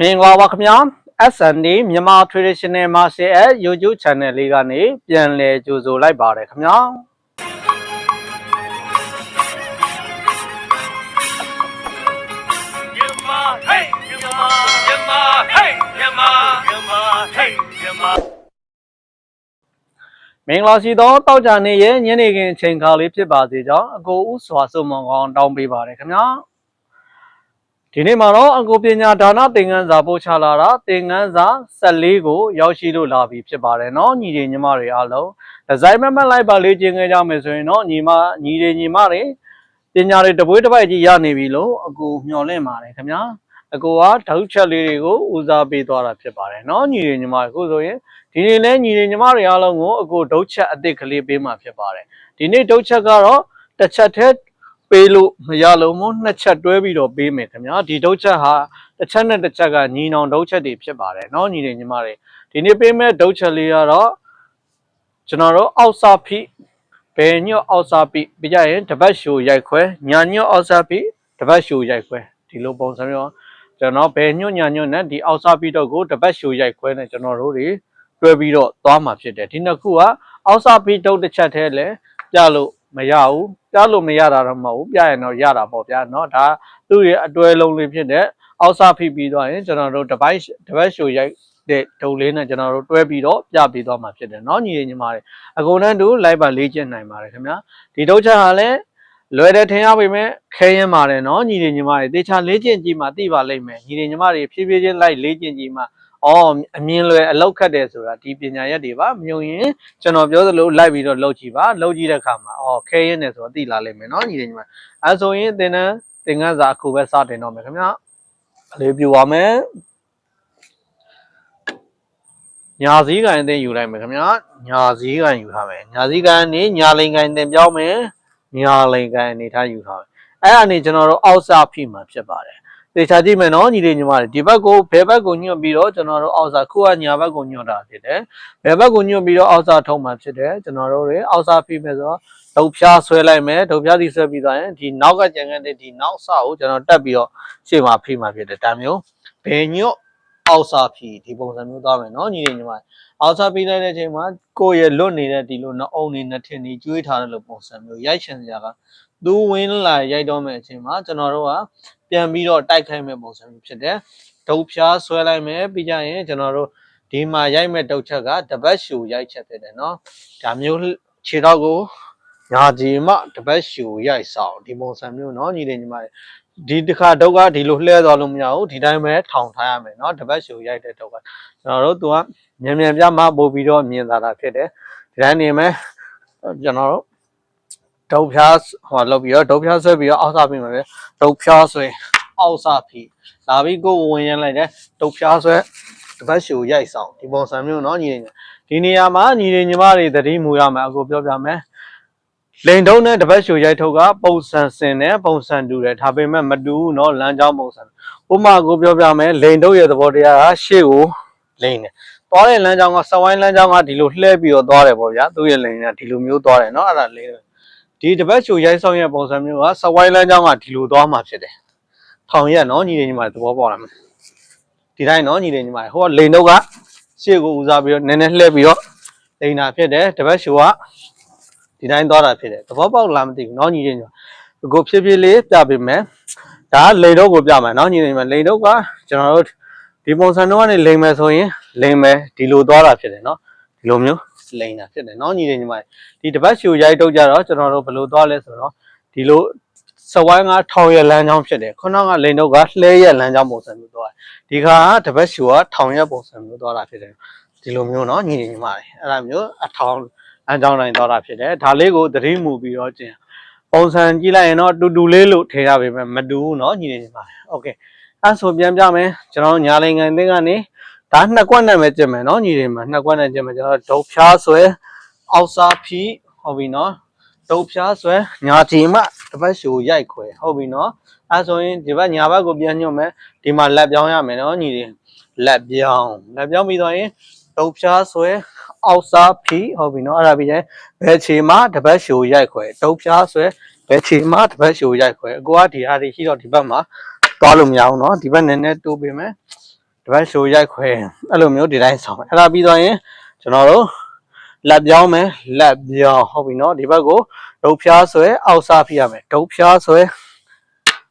မင်္ဂလာပါခင်ဗျာ SND မြန်မာ Traditional Martial Art YouTube Channel လေးကနေပြန်လည်ကြိုဆိုလိုက်ပါတယ်ခင်ဗျာ Myanmar, hey, Myanmar, Myanmar, hey, Myanmar, Myanmar, hey, Myanmar. မင်္ဂလာရှိသောတောက်ကြနေရဲ့ညနေခင်းအချိန်ခါလေးဖြစ်ပါစေကြောင်းအကိုဦးစွာစုံမောင်ကောင်းတောင်းပေးပါတယ်ခင်ဗျာ ဒီနေ့မှာတော့အကိုပညာဒါနသင်္ကန်းစာပို့ချလာတာသင်္ကန်းစာ14ကိုရောက်ရှိလို့လာပြီဖြစ်ပါတယ်เนาะညီတွေညီမတွေအားလုံးဒီဇိုင်းမမတ်လိုက်ပါလေးကျင်ခဲ့ကြမယ်ဆိုရင်เนาะညီမညီတွေညီမတွေပညာတွေတပွေးတစ်ပိုက်ကြီးရနေပြီလို့အကိုမျှော်လင့်ပါတယ်ခင်ဗျာအကိုကဓာတ်ချက်လေးတွေကိုဦးစားပေးသွားတာဖြစ်ပါတယ်เนาะညီတွေညီမတွေအခုဆိုရင် ဒီနေ့လဲညီတွေညီမတွေအားလုံးကိုအကိုဒုတ်ချက်အစ်စ်ကလေးပေးမှာဖြစ်ပါတယ်ဒီနေ့ဒုတ်ချက်ကတော့တစ်ချက်တည်း ပေးလို့မရလို့မို့နှစ်ချက်တွဲပြီးတော့ပေးမယ်ခင်ဗျာဒီဒုတ်ချက်ဟာတစ်ချက်နဲ့တစ်ချက်ကညီနောင်ဒုတ်ချက်တွေဖြစ်ပါတယ်เนาะညီတွေညီမတွေဒီနေ့ပေးမဲ့ဒုတ်ချက်လေးကတော့ကျွန်တော်တို့အောက်စာဖိဘယ်ညော့အောက်စာဖိပြကြရင်တပတ်ရှူရိုက်ခွဲညာညော့အောက်စာဖိတပတ်ရှူရိုက်ခွဲဒီလိုပုံစံမျိုးကျွန်တော်ဘယ်ညွညညွနဲ့ဒီအောက်စာဖိတော့ကိုတပတ်ရှူရိုက်ခွဲနဲ့ကျွန်တော်တို့တွေ တွဲပြီးတော့သွားမှာဖြစ်တယ်ဒီနှစ်ခုကအောက်စာပီတုတ်တစ်ချက်တည်းလဲပြလို့မရဘူး ပြလို့မရတာတော့မဟုတ်ဘူးပြရင်တော့ရတာပေါ့ဗျာเนาะဒါသူ့ရဲ့အတွဲလုံးလေးဖြစ်တဲ့အောက်စာဖိပြီးသွားရင်ကျွန်တော်တို့တစ်ပိုင်းတစ်ပတ်ရှူရိုက်တဲ့ဒုံလေးနဲ့ကျွန်တော်တို့တွဲပြီးတော့ပြပေးသွားမှာဖြစ်တယ်เนาะညီညီမတွေအကုန်လုံးတူလိုက်ပါလေ့ကျင့်နိုင်ပါတယ်ခင်ဗျာဒီတုတ်ချက်ဟာလည်းလွယ်တယ်ထင်ရပေမဲ့ခဲရင်ပါတယ်เนาะညီညီညီမတွေတေချာလေ့ကျင့်ကြည့်မှသိပါလိမ့်မယ်ညီညီညီမတွေဖြည်းဖြည်းချင်းလိုက်လေ့ကျင့်ကြည့်မှ အော်အမြင်လွယ်အလောက်ခတ်တယ်ဆိုတာဒီပညာရက်တွေပါမြုံရင်ကျွန်တော်ပြောသလိုလိုက်ပြီးတော့လောက်ကြည့်ပါလောက်ကြည့်တဲ့အခါမှာအော်ခဲရင်တယ်ဆိုတော့သိလာလိမ့်မယ်เนาะညီလေးညီမအဲဆိုရင်သင်တန်းသင်ခန်းစာအခုပဲစတင်တော့မယ်ခင်ဗျာအလေးပြပါမယ်ညာစည်းကန်အသင်ယူလိုက်မယ်ခင်ဗျာညာစည်းကန်ယူထားမယ်ညာစည်းကန်နေညာလိန်ကန်သင်ပြောင်းမယ်ညာလိန်ကန်အနေထားယူထားမယ်အဲ့ဒါနေကျွန်တော်တို့အောက်စာဖိမှာဖြစ်ပါတယ် သေချာကြည့်မယ်နော်ညီလေးညီမတွေဒီဘက်ကိုဘယ်ဘက်ကိုညွတ်ပြီးတော့ကျွန်တော်တို့အောက်စာခုကညာဘက်ကိုညွတ်တာဖြစ်တယ်ဘယ်ဘက်ကိုညွတ်ပြီးတော့အောက်စာထုံးမှာဖြစ်တယ်ကျွန်တော်တို့တွေအောက်စာဖိမယ်ဆိုတော့ဒုတ်ဖြားဆွဲလိုက်မယ်ဒုတ်ဖြားစီဆွဲပြီးသွားရင်ဒီနောက်ကကြံခဲ့တဲ့ဒီနောက်စာကိုကျွန်တော်တက်ပြီးတော့ရှေ့မှာဖိမှာဖြစ်တယ်ဒါမျိုးဘယ်ညွတ်အောက်စာဖိဒီပုံစံမျိုးသွားမယ်နော်ညီလေးညီမတွေအောက်စာဖိလိုက်တဲ့အချိန်မှာကိုယ့်ရဲ့လွတ်နေတဲ့ဒီလိုနှအုံနေနှစ်ထင်နေကျွေးထားတဲ့လိုပုံစံမျိုးရိုက်ချင်စရာကသူဝင်းလာရိုက်တော့မယ့်အချိန်မှာကျွန်တော်တို့က ပြန်ပြီးတော့တိုက်ခိုက်မဲ့ပုံစံမျိုးဖြစ်တယ်။ဒုတ်ဖြားဆွဲလိုက်မယ်ပြီးကြရင်ကျွန်တော်တို့ဒီမှာရိုက်မဲ့ဒုတ်ချက်ကတပတ်ရှူရိုက်ချက်ဖြစ်တယ်နော်။ဒါမျိုးခြေတော့ကိုညာကြီးမှတပတ်ရှူရိုက်ဆောင်ဒီပုံစံမျိုးနော်ညီလေးညီမတွေဒီတစ်ခါဒုတ်ကဒီလိုလှဲသွားလို့မရဘူးဒီတိုင်းပဲထောင်ထားရမယ်နော်တပတ်ရှူရိုက်တဲ့ဒုတ်ကကျွန်တော်တို့သူကမြန်မြန်ပြမှပို့ပြီးတော့မြင်လာတာဖြစ်တယ်ဒီတိုင်းနေမယ်ကျွန်တော်တို့ ဒုတ်ဖြားဟောလောက်ပြီးတော့ဒုတ်ဖြားဆွဲပြီးတော့အောက်စားပြီးမှာပဲ ဒုတ်ဖြားဆွဲအောက်စဖီလာပြီးကိုယ်ဝင်ရမ်းလိုက်တယ်ဒုတ်ဖြားဆွဲတစ်ပတ်ရှူရိုက်ဆောင်ဒီပုံစံမျိုးเนาะညီနေဒီနေရာမှာညီနေညီမတွေတတိမူရမယ်အခုပြောပြမယ်လိန်တုံးနဲ့တပတ်ရှူရိုက်ထုတ်ကပုံစံစင်နဲ့ပုံစံတူတယ်ဒါပေမဲ့မတူဘူးเนาะလမ်းကြောင်းပုံစံဥပမာကိုပြောပြမယ်လိန်တုံးရဲ့သဘောတရားကရှေ့ကိုလိန်တယ်သွားတဲ့လမ်းကြောင်းကစဝိုင်းလမ်းကြောင်းကဒီလိုလှည့်ပြီးတော့သွားတယ်ပေါ့ဗျာသူ့ရဲ့လိန်ကဒီလိုမျိုးသွားတယ်เนาะအဲ့ဒါလိန် ဒီတပတ်ရှူရိုက်ဆောင်ရဲ့ပုံစံမျိုးကစဝိုင်းလမ်းကြောင်းကဒီလိုသွားမှာဖြစ်တယ်ထောင်ရက်နော်ညီလေးညီမတွေသဘောပေါက်လာမယ်ဒီတိုင်းနော်ညီလေးညီမတွေဟိုကလိန်တော့ကရှေ့ကိုဦးစားပြီးတော့နည်းနည်းလှည့်ပြီးတော့လိန်တာဖြစ်တယ်တပတ်ရှူကဒီတိုင်းသွားတာဖြစ်တယ်သဘောပေါက်လာမသိဘူးနော်ညီလေးညီမကိုဖြည်းဖြည်းလေးပြပေးမယ်ဒါကလိန်တော့ကိုပြမယ်နော်ညီလေးညီမလိန်တော့ကကျွန်တော်တို့ဒီပုံစံတော့ကနေလိန်မယ်ဆိုရင်လိန်မယ်ဒီလိုသွားတာဖြစ်တယ်နော်ဒီလိုမျိုး လိန်တာဖြစ်တယ်နော်ညီလေးညီမတွေဒီတပတ်ရှူရိုက်တော့ကြတော့ကျွန်တော်တို့ဘယ်လိုသွားလဲဆိုတော့ဒီလို စဝိုင်းကထောင်ရလမ်းကြောင်းဖြစ်တယ်ခုနကလိန်တော့ကလှဲရလမ်းကြောင်းပုံစံမျိုးသွားတယ်ဒီခါကတပတ်ရှူကထောင်ရပုံစံမျိုးသွားတာဖြစ်တယ်ဒီလိုမျိုးเนาะညီညီညီမတွေအဲ့ဒါမျိုးအထောင်လမ်းကြောင်းတိုင်းသွားတာဖြစ်တယ်ဒါလေးကိုသတိမူပြီးတော့ကျင်ပုံစံကြည့်လိုက်ရင်တော့တူတူလေးလို့ထင်ရပေမဲ့မတူဘူးเนาะညီညီညီမတွေโอเคအဲ့ဆိုပြန်ပြမယ်ကျွန်တော်ညာလိန်ကန်တင်းကနေ ဒါနှစ်ကွက်နဲ့ပဲကျက်မယ်နော်ညီတွေမှာနှစ်ကွက်နဲ့ကျက်မယ်ကျွန်တော်ဒုတ်ဖြားဆွဲအောက်စားဖြီးဟုတ်ပြီနော်ဒုတ်ဖြားဆွဲညာချီမှတစ်ပတ်ရှူရိုက်ခွဲဟုတ်ပြီနော်အဲဆိုရင်ဒီဘက်ညာဘက်ကိုပြန်ညွှတ်မယ်ဒီမှာလက်ပြောင်းရမယ်နော်ညီတွေလက်ပြောင်းလက်ပြောင်းပြီးတော့ရင်ဒုတ်ဖြားဆွဲအောက်စားဖြီးဟုတ်ပြီနော်အဲ့ဒါပြီးရင်ဘယ်ချီမှတစ်ပတ်ရှူရိုက်ခွဲဒုတ်ဖြားဆွဲဘယ်ချီမှတစ်ပတ်ရှူရိုက်ခွဲအကိုကဒီဟာတွေရှိတော့ဒီဘက်မှာသွားလို့မရအောင်နော်ဒီဘက်နည်းနည်းတိုးပေးမယ် တပတ်ရှိုးရိုက်ခွဲအဲ့လိုမျိုးဒီတိုင်းဆောင်မယ်အဲ့ဒါပြီးတော့ရင်ကျွန်တော်တို့လက်ပြောင်းမယ်လက်ပြောင်းဟုတ်ပြီနော်ဒီဘက်ကိုဒုတ်ဖျားဆွဲအောက်စားဖိရမယ်ဒုတ်ဖျားဆွဲ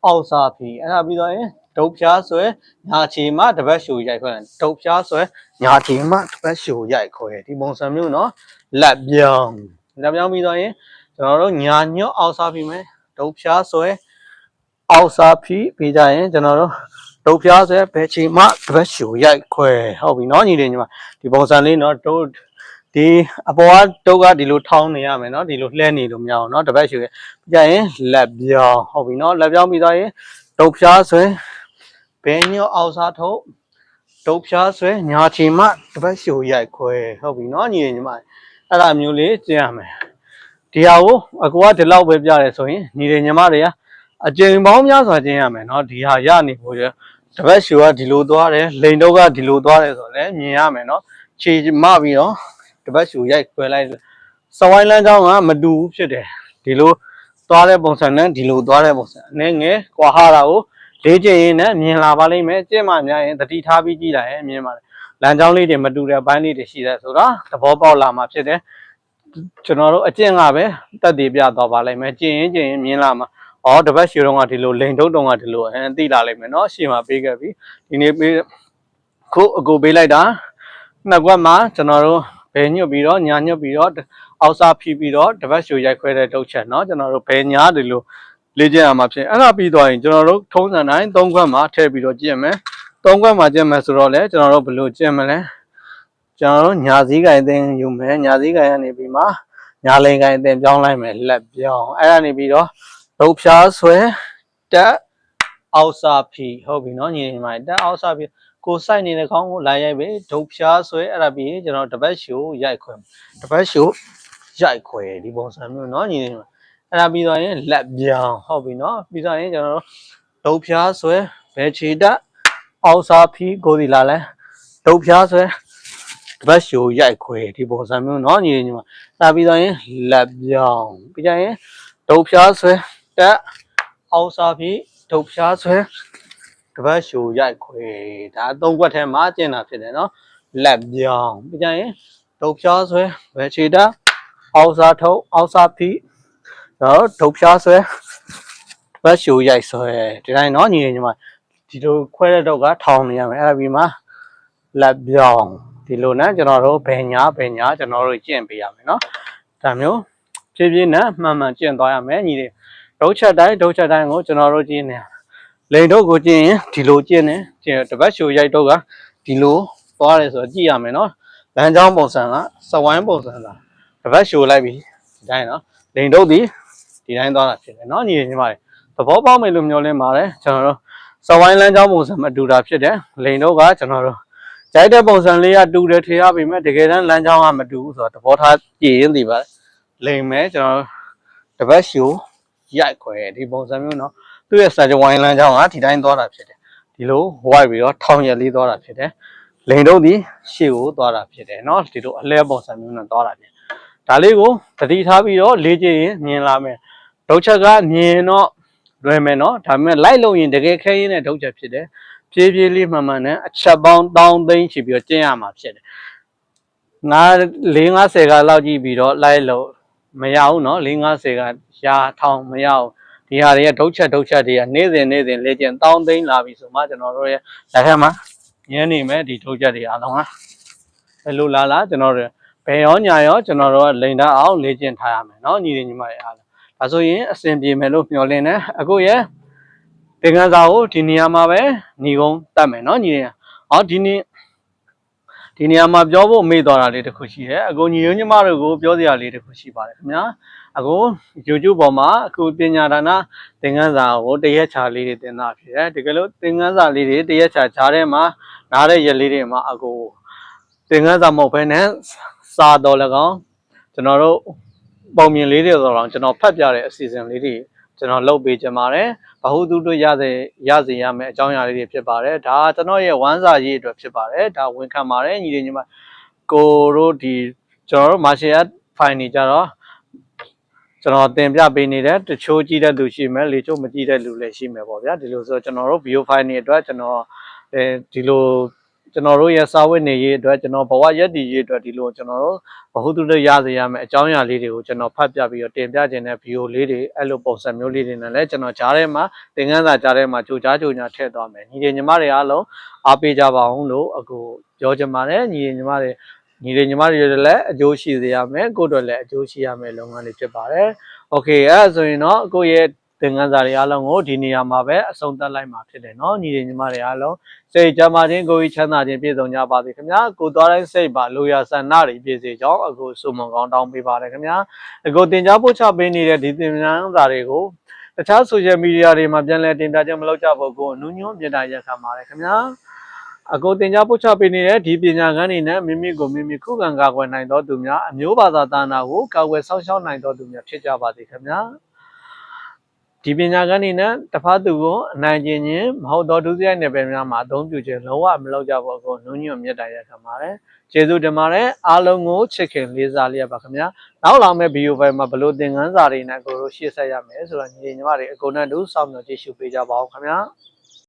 အောက်စားဖိအဲ့ဒါပြီးတော့ရင်ဒုတ်ဖျားဆွဲညာချီမှတပတ်ရှိုးရိုက်ခွဲဒုတ်ဖျားဆွဲညာချီမှတပတ်ရှိုးရိုက်ခွဲဒီပုံစံမျိုးနော်လက်ပြောင်းလက်ပြောင်းပြီးတော့ရင်ကျွန်တော်တို့ညာညွတ်အောက်စားဖိမယ်ဒုတ်ဖျားဆွဲအောက်စားဖိပြီးကြရင်ကျွန်တော်တို့ ဒုတ်ဖျားဆိုဘယ်ချိန်မှတပတ်ရှူရိုက်ခွဲဟုတ်ပြီเนาะညီလေးညီမဒီပုံစံလေးเนาะတို့ဒီအပေါ်ကတုတ်ကဒီလိုထောင်းနေရမယ်เนาะဒီလိုလှဲနေလို့မရအောင်เนาะတပတ်ရှူရပြရင်လက်ပြောင်းဟုတ်ပြီเนาะလက်ပြောင်းပြီးသွားရင်ဒုတ်ဖျားဆွဲဘယ်ညောအောက်စားထုတ်ဒုတ်ဖျားဆွဲညာချိန်မှတပတ်ရှူရိုက်ခွဲဟုတ်ပြီเนาะညီလေးညီမအဲ့ဒါမျိုးလေးကျင့်ရမယ်ဒီဟာကိုအကူကဒီလောက်ပဲပြတယ်ဆိုရင်ညီလေးညီမတွေကအကျိန်ပေါင်းများစွာကျင့်ရမယ်เนาะဒီဟာရနေဖို့ရ တပတ်ရှူကဒီလိုသွားတယ်လိန်တော့ကဒီလိုသွားတယ်ဆိုတော့လည်းမြင်ရမယ်နော်ခြေမပြီးတော့တပတ်ရှူရိုက်ခွဲလိုက်စဝိုင်းလမ်းကြောင်းကမတူဘူးဖြစ်တယ်ဒီလိုသွားတဲ့ပုံစံနဲ့ဒီလိုသွားတဲ့ပုံစံအနေငယ်ကွာဟာတာကိုလေးကျင်ရင်နဲ့မြင်လာပါလိမ့်မယ်ကျင့်မှများရင်တတိထားပြီးကြည့်လိုက်ရင်မြင်ပါလေလမ်းကြောင်းလေးတွေမတူတဲ့ဘိုင်းလေးတွေရှိတယ်ဆိုတော့သဘောပေါက်လာမှာဖြစ်တယ်ကျွန်တော်တို့အကျင့်ကပဲတက်တည်ပြသွားပါလိမ့်မယ်ကျင့်ရင်ကျင့်ရင်မြင်လာမှာ။ အော်တပတ်ရှည်တော့ကဒီလိုလိန်တုံးတုံးကဒီလိုအဲသိလာလိမ့်မယ်နော်။ရှေ့မှာပေးခဲ့ပြီ။ဒီနေ့ပေးခုအကူပေးလိုက်တာနှစ်ကွက်မှာကျွန်တော်တို့ဘယ်ညွတ်ပြီးတော့ညာညွတ်ပြီးတော့အောက်စားဖြီးပြီးတော့တပတ်ရှည်ရိုက်ခွဲတဲ့တုတ်ချက်နော်။ကျွန်တော်တို့ဘယ်ညာဒီလိုလေ့ကျင့်ရမှာဖြစ်အဲ့ဒါပြီးသွားရင်ကျွန်တော်တို့ထုံးစံတိုင်း၃ခွက်မှာထည့်ပြီးတော့ကျင့်မယ်။၃ခွက်မှာကျင့်မယ်ဆိုတော့လေကျွန်တော်တို့ဘယ်လိုကျင့်မလဲ။ကျွန်တော်တို့ညာစည်းကိုင်အသင်းယူမယ်ညာစည်းကိုင်ကနေပြီးမှညာလိန်ကိုင်အသင်းပြောင်းလိုက်မယ်လက်ပြောင်းအဲ့ဒါနေပြီးတော့ ဒုတ်ဖြားဆွဲတက်အောက်စာဖီဟုတ်ပြီနော်ညီညီမတက်အောက်စာဖီကိုစိုက်နေတဲ့ခေါင်းကိုလာရိုက်ပဲဒုတ်ဖြားဆွဲအဲ့ဒါပြီးရင်ကျွန်တော်တပတ်ရှိုးရိုက်ခွဲတပတ်ရှိုးရိုက်ခွဲဒီပုံစံမျိုးနော်ညီညီမအဲ့ဒါပြီးတော့ရင်လက်ပြောင်းဟုတ်ပြီနော်ပြီးတော့ရင်ကျွန်တော်ဒုတ်ဖြားဆွဲဘယ်ချီတက်အောက်စာဖီကိုဒီလာလဲဒုတ်ဖြားဆွဲတပတ်ရှိုးရိုက်ခွဲဒီပုံစံမျိုးနော်ညီညီမအဲ့ဒါပြီးတော့ရင်လက်ပြောင်းပြီးကြရင်ဒုတ်ဖြားဆွဲ တက်အောက်စားပြီးဒုတ်ဖြားဆွဲတပတ်ရှူရိုက်ခွေဒါသုံးခွက်ထဲမှာကျင်တာဖြစ်တယ်နော်လက်ပြောင်းပြကြရင်ဒုတ်ဖြားဆွဲဘယ်ချီတာအောက်စားထုတ်အောက်စားပြီးတော့ဒုတ်ဖြားဆွဲတပတ်ရှူရိုက်ဆွဲဒီတိုင်းနော်ညီညီမဒီလိုခွဲတဲ့တော့ကထောင်းနေရမယ်အဲ့ဒါပြီးမှလက်ပြောင်းဒီလိုနဲ့ကျွန်တော်တို့ဘယ်ညာဘယ်ညာကျွန်တော်တို့ကျင့်ပေးရမယ်နော်ဒါမျိုးဖြည်းဖြည်းနဲ့မှန်မှန်ကျင့်သွားရမယ်ညီတွေ ဒုတ်ချက်တိုင်းဒုတ်ချက်တိုင်းကိုကျွန်တော်တို့ကျင်းနေလိန်တို့ကိုကျင်းရင်ဒီလိုကျင်းနေကျင်းတပတ်ရှိုရိုက်တော့ကဒီလိုသွားတယ်ဆိုတော့ကြည့်ရမယ်နော်လမ်းကြောင်းပုံစံကစဝိုင်းပုံစံလားတပတ်ရှိုလိုက်ပြီဒီတိုင်းနော်လိန်တို့ဒီဒီတိုင်းသွားတာဖြစ်တယ်နော်ညီညီမတွေသဘောပေါက်မယ်လို့မျှော်လင့်ပါတယ်ကျွန်တော်တို့စဝိုင်းလမ်းကြောင်းပုံစံမတူတာဖြစ်တယ်လိန်တို့ကကျွန်တော်တို့ကြိုက်တဲ့ပုံစံလေးကတူတယ်ထင်ရပေမဲ့တကယ်တမ်းလမ်းကြောင်းကမတူဘူးဆိုတော့သဘောထားကြည်ရင်ဒီပါလိန်မဲကျွန်တော်တပတ်ရှို ရိုက်ခွဲဒီပုံစံမျိုးเนาะသူ့ရဲ့စကြဝိုင်းလမ်းကြောင်းကဒီတိုင်းသွားတာဖြစ်တယ်ဒီလိုဝိုက်ပြီးတော့ထောင်ရက်လေးသွားတာဖြစ်တယ်လိန်တုံးဒီရှေ့ကိုသွားတာဖြစ်တယ်เนาะဒီလိုအလဲပုံစံမျိုးနဲ့သွားတာဖြစ်ဒါလေးကိုတတိထားပြီးတော့လေ့ကျင့်ရင်မြင်လာမယ်ဒုတ်ချက်ကမြင်တော့လွယ်မယ်เนาะဒါပေမဲ့လိုက်လို့ရင်တကယ်ခဲရင်းတဲ့ဒုတ်ချက်ဖြစ်တယ်ပြေးပြေးလေးမှန်မှန်နဲ့အချက်ပေါင်းတောင်းသိန်းချပြီးတော့ကျင့်ရမှာဖြစ်တယ်ငါ၄50ကလောက်ကြည့်ပြီးတော့လိုက်လို့ မရဘူးเนาะ၄50ကရာထောင်မရဘူးဒီဟာတွေကဒုတ်ချက်ဒုတ်ချက်တွေကနေ့စဉ်နေ့စဉ်လေ့ကျင့်တောင်းသိန်းလာပြီဆိုမှကျွန်တော်တို့ရဲ့လက်ထက်မှာညင်းနေမယ်ဒီဒုတ်ချက်တွေအားလုံးဟာဘယ်လိုလာလာကျွန်တော်တို့ဘယ်ရောညာရောကျွန်တော်တို့ကလိန်သားအောင်လေ့ကျင့်ထားရမယ်เนาะညီတွေညီမတွေအားလုံးဒါဆိုရင်အဆင်ပြေမယ်လို့မျှော်လင့်တယ်အခုရဲ့သင်္ကန်းစာကိုဒီနေရာမှာပဲညီကုန်းတတ်မယ်เนาะညီတွေဟောဒီနေ့ ဒီနေရာမှာပြောဖို့မေ့သွားတာလေးတစ်ခုရှိတယ်အကူညီညညီမတို့ကိုပြောစရာလေးတစ်ခုရှိပါတယ်ခင်ဗျာအခု YouTube ပေါ်မှာအခုပညာဒါနသင်ခန်းစာကိုတရက်ချာလေးတွေသင်တာဖြစ်တယ်တကယ်လို့သင်ခန်းစာလေးတွေတရက်ချာကြားထဲမှာနားတဲ့ရက်လေးတွေမှာအခုသင်ခန်းစာမဟုတ်ဘဲနဲ့စာတော်၎င်းကျွန်တော်တို့ပုံမြင်လေးတွေဆိုတော့ကျွန်တော်ဖတ်ပြတဲ့အစီအစဉ်လေးတွေ ကျွန်တော်လုပ်ပေးကြပါတယ်။ဘ ഹു တုတို့ရစေရစေရမယ်အကြောင်းအရာလေးတွေဖြစ်ပါတယ်။ဒါကျွန်တော်ရဲ့ဝမ်းစာရေးအတွက်ဖြစ်ပါတယ်။ဒါဝန်ခံပါတယ်ညီလေးညီမကိုတို့ဒီကျွန်တော်တို့ martial art file နေကြတော့ကျွန်တော်တင်ပြပေးနေတဲ့တချို့ကြည့်တဲ့လူရှိမယ်လေချို့မကြည့်တဲ့လူလည်းရှိမယ်ပေါ့ဗျာဒီလိုဆိုကျွန်တော်တို့ video file နေအတွက်ကျွန်တော်အဲဒီလို ကျွန်တော်တို့ရဲ့စာဝတ်နေရေးအတွက်ကျွန်တော်ဘဝရည်တည်ရေးအတွက်ဒီလိုကျွန်တော်တို့ဘဟုတုတရစေရမယ်အကြောင်းအရာလေးတွေကိုကျွန်တော်ဖတ်ပြပြီးတော့တင်ပြခြင်းတဲ့ video လေးတွေအဲ့လိုပုံစံမျိုးလေးတွေနဲ့လည်းကျွန်တော်ကြားထဲမှာသင်ခန်းစာကြားထဲမှာကြိုကြားကြိုညာထည့်သွားမယ်ညီတွေညီမတွေအားလုံးအားပေးကြပါအောင်လို့အခုပြောချင်ပါတယ်ညီတွေညီမတွေညီတွေညီမတွေလည်းအကျိုးရှိစေရမယ်ကိုယ့်အတွက်လည်းအကျိုးရှိရမယ်လုပ်ငန်းတွေဖြစ်ပါတယ်။ Okay အဲ့ဒါဆိုရင်တော့ကိုယ့်ရဲ့ သင်ခန်းစာတွေအားလုံးကိုဒီနေရာမှာပဲအဆုံးသတ်လိုက်မှာဖြစ်တယ်เนาะညီတွေညီမတွေအားလုံး စိတ်ကြမ်းမာခြင်းကိုယ်ကြီးချမ်းသာခြင်းပြည့်စုံကြပါစေခင်ဗျာကိုသွားတိုင်းစိတ်ပါလိုရာဆန္ဒတွေပြည့်စုံကြောင်းအခုစုံမကောင်းတောင်းပေးပါတယ်ခင်ဗျာအခုတင် जा ပို့ချပေးနေတဲ့ဒီသင်ခန်းစာတွေကိုတခြား social media တွေမှာပြန်လည်တင်ပြခြင်းမလုပ်ကြဖို့ကိုအနုညွန့်ပြတာရက်ခံပါတယ်ခင်ဗျာအခုတင် जा ပို့ချပေးနေတဲ့ဒီပညာခန်းတွေနဲ့မိမိကိုမိမိခုခံကာကွယ်နိုင်သောသူများအမျိုးဘာသာသာနာကိုကာကွယ်စောင့်ရှောက်နိုင်သောသူများဖြစ်ကြပါစေခင်ဗျာ ဒီပညာကန်းနေနဲ့တစ်ဖက်သူကိုအနိုင်ကျင်ခြင်းမဟုတ်တော့ဒုစရိုက်နယ်ပယ်များမှာအသုံးပြုခြင်းလုံးဝမလုပ်ကြဖို့ကိုနုံညွန့်မြတ်တာရခံပါတယ်။ကျေးဇူးတင်ပါတယ်အားလုံးကိုချစ်ခင်လေးစားလျက်ပါခင်ဗျာ။နောက်လာမယ့်ဗီဒီယိုဖိုင်မှာဘယ်လိုသင်ခန်းစာတွေနဲ့ကိုတို့ရှေ့ဆက်ရမယ်ဆိုတော့ညီညီမတွေအကုန်လုံးတူစောင့်မျှော်ကြည့်ရှုပေးကြပါဦးခင်ဗျာ။